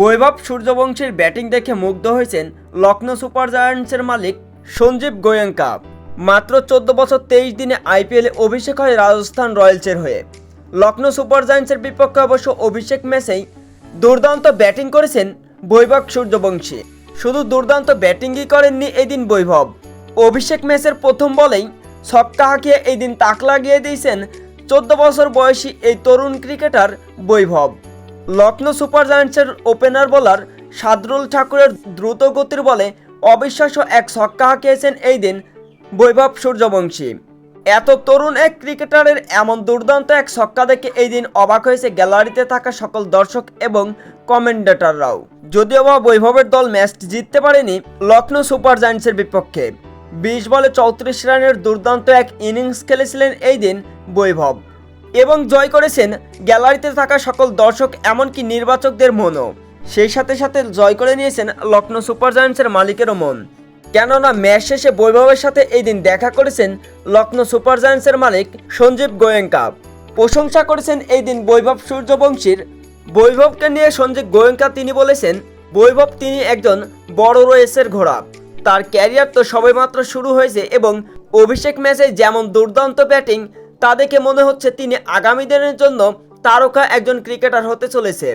বৈভব সূর্যবংশীর batting দেখে মুগ্ধ হয়েছেন লখনৌ সুপার জায়ান্টসের মালিক সঞ্জীব গোয়েঙ্কা। মাত্র চোদ্দ বছর তেইশ দিনে আইপিএলে অভিষেক হয় রাজস্থান রয়্যালসের হয়ে। লখনৌ সুপার জায়ান্টসের বিপক্ষে অবশ্য অভিষেক ম্যাচেই দুর্দান্ত ব্যাটিং করেছেন বৈভব সূর্যবংশী। শুধু দুর্দান্ত ব্যাটিংই করেননি এদিন বৈভব। অভিষেক ম্যাচের প্রথম বলেই ছক্কা হাঁকিয়ে এই দিন তাক লাগিয়ে দিয়েছেন চোদ্দ বছর বয়সী এই তরুণ ক্রিকেটার বৈভব। লখনৌ সুপার জায়ান্টসের ওপেনার বোলার সাদরুল ঠাকুরের দ্রুত গতির বলে অবিশ্বাস্য এক ছক্কা হাঁকিয়েছেন এই দিন বৈভব সূর্যবংশী। এত তরুণ এক ক্রিকেটারের এমন দুর্দান্ত এক ছক্কা দেখে এই দিন অবাক হয়েছে গ্যালারিতে থাকা সকল দর্শক এবং কমেন্ডেটররাও যদিও বা বৈভবের দল ম্যাচ জিততে পারেনি লখনৌ সুপার জায়ান্টসের বিপক্ষে। বিশ বলে চৌত্রিশ রানের দুর্দান্ত এক ইনিংস খেলেছিলেন এই দিন বৈভব। এবং জয় করেছেন গ্যালারিতে থাকা সকল দর্শক এমনকি নির্বাচকদের মনও। সেই সাথে সাথে জয় করে নিয়েছেন লখনৌ সুপার জায়ান্টসের মালিকেরও মন। কেননা ম্যাচ শেষে বৈভবের সাথে এই দিন দেখা করেছেন লখনৌ সুপার জায়ান্টসের মালিক সঞ্জীব গোয়েঙ্কা। প্রশংসা করেছেন এই দিন বৈভব সূর্যবংশীর। বৈভবকে নিয়ে সঞ্জীব গোয়েঙ্কা তিনি বলেছেন, বৈভব তিনি একজন বড় রয়েসের ঘোড়া। তার ক্যারিয়ার তো সবেমাত্র শুরু হয়েছে এবং অভিষেক ম্যাচে যেমন দুর্দান্ত ব্যাটিং তা দেখে মনে হচ্ছে তিনি আগামী দিনের জন্য তারকা একজন ক্রিকেটার হতে চলেছে।